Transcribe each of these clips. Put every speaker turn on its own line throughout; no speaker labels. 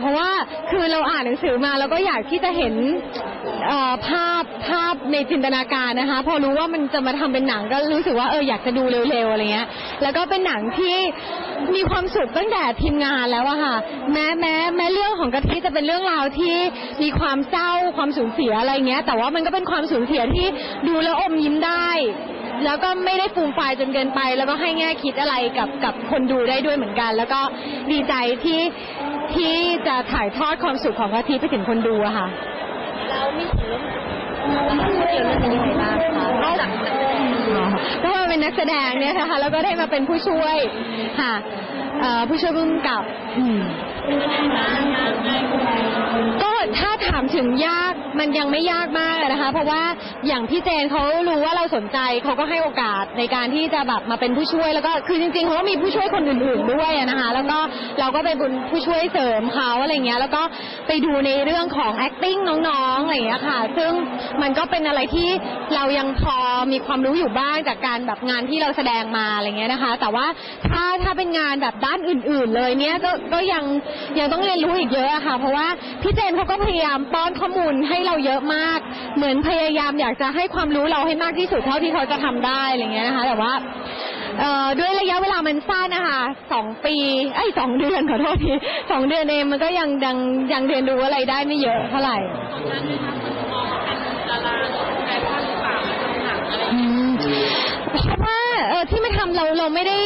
เพ
ราะว่าคือเราอ่านหนังสือมาแล้วก็อยากที่จะเห็นภาพภาพในจินตนาการนะคะ พอรู้ว่ามันจะมาทำเป็นหนังก็รู้สึกว่าเอออยากจะดูเร็วๆอะไรเงี้ย แล้วก็เป็นหนังที่มีความสุขตั้งแต่ทีมงานแล้วอะค่ะ แม้แม้แม้เรื่องของกะทิจะเป็นเรื่องราวที่มีความเศร้าความสูญเสียอะไรเงี้ย แต่ว่ามันก็เป็นความสูญเสียที่ดูแล้วอมยิ้มได้แล้วก็ไม่ได้ฟูมฟายจนเกินไป แล้วก็ให้แง่คิดอะไรกับกับคนดูได้ด้วยเหมือนกัน แล้วก็ดีใจที่ที่ ถ่ายทอดความสุขของกะทิไปถึงคนดูอะค่ะ
แล้วมีส่วนร่วมกับภาพยนตร์เรื่องนี้ยังไงบ้างคะนอกจากนักแสดง
ก็มาเป็นนักแสดงเนี่ยนะคะแล้วก็ได้มาเป็นผู้ช่วยค่ะเอ่อผู้ช่วยผู้กำกับอืม ถึงยากมันยังไม่ยากมากนะคะ เพราะว่าอย่างพี่เจนเขารู้ว่าเราสนใจเขาก็ให้โอกาสในการที่จะแบบมาเป็นผู้ช่วยแล้วก็คือจริงๆเขาก็มีผู้ช่วยคนอื่นๆด้วยนะคะ แล้วก็เราก็ไปเป็นผู้ช่วยเสริมเขาอะไรเงี้ยแล้วก็ไปดูในเรื่องของ acting น้องๆอะไรเงี้ยค่ะ ซึ่งมันก็เป็นอะไรที่เรายังพอมีความรู้อยู่บ้างจากการแบบงานที่เราแสดงมาอะไรเงี้ยนะคะ แต่ว่าถ้าถ้าเป็นงานแบบด้านอื่น ๆ เลยเนี่ยก็ก็ยังยังต้องเรียนรู้อีกเยอะอะค่ะ เพราะว่าพี่เจนเขาก็พยายามป้อนข้อมูลให้เราเยอะมาก เหมือนพยายามอยากจะให้ความรู้เราให้มากที่สุดเท่าที่เขาจะทำได้อะไรเงี้ยนะคะ แต่ว่าเอ่อด้วยระยะเวลามันสั้นนะคะสองปีไอ้ยสองเดือนขอโทษทีสองเดือนเองมันก็ยังยังยังเรียนรู้อะไรได้ไม่เยอะเท่าไหร่
ตอนนั้นนะคะคนมองว่าเป็นดาราหรือใครบ้างหรือเปล่าทำหนังอะไรอย่าง
อื
เงี้ย
มเพราะว่าเออที่มาทำเราเราไม่ได้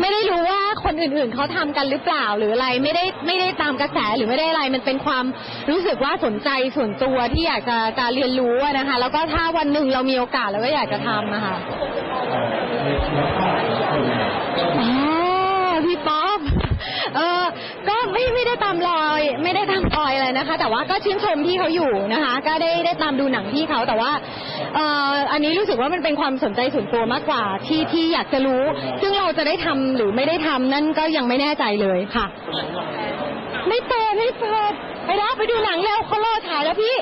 ไม่ได้รู้ว่า คนอื่นๆเขาทำกันหรือเปล่าหรืออะไรไม่ได้ไม่ได้ตามกระแสหรือไม่ได้อะไรมันเป็นความรู้สึกว่าสนใจส่วนตัวที่อยากจะจะเรียนรู้นะคะ แล้วก็ถ้าวันหนึ่งเรามีโอกาสเราก็อยากจะทำนะคะอ๋อพี่ป๊อปเออก็ ตามรอยไม่ได้ตามรอยอะไรนะคะ แต่ว่าก็ชื่นชมพี่เขาอยู่นะคะ ก็ได้ได้ตามดูหนังพี่เขาแต่ว่าเอ่ออันนี้รู้สึกว่ามันเป็นความสนใจส่วนตัวมากกว่าที่ที่อยากจะรู้ ซึ่งเราจะได้ทำหรือไม่ได้ทำนั่นก็ยังไม่แน่ใจเลยค่ะ ไม่เปิดไม่เปิดไปแล้วไปดูหนังเร็วเขารอถ่ายแล้วพี่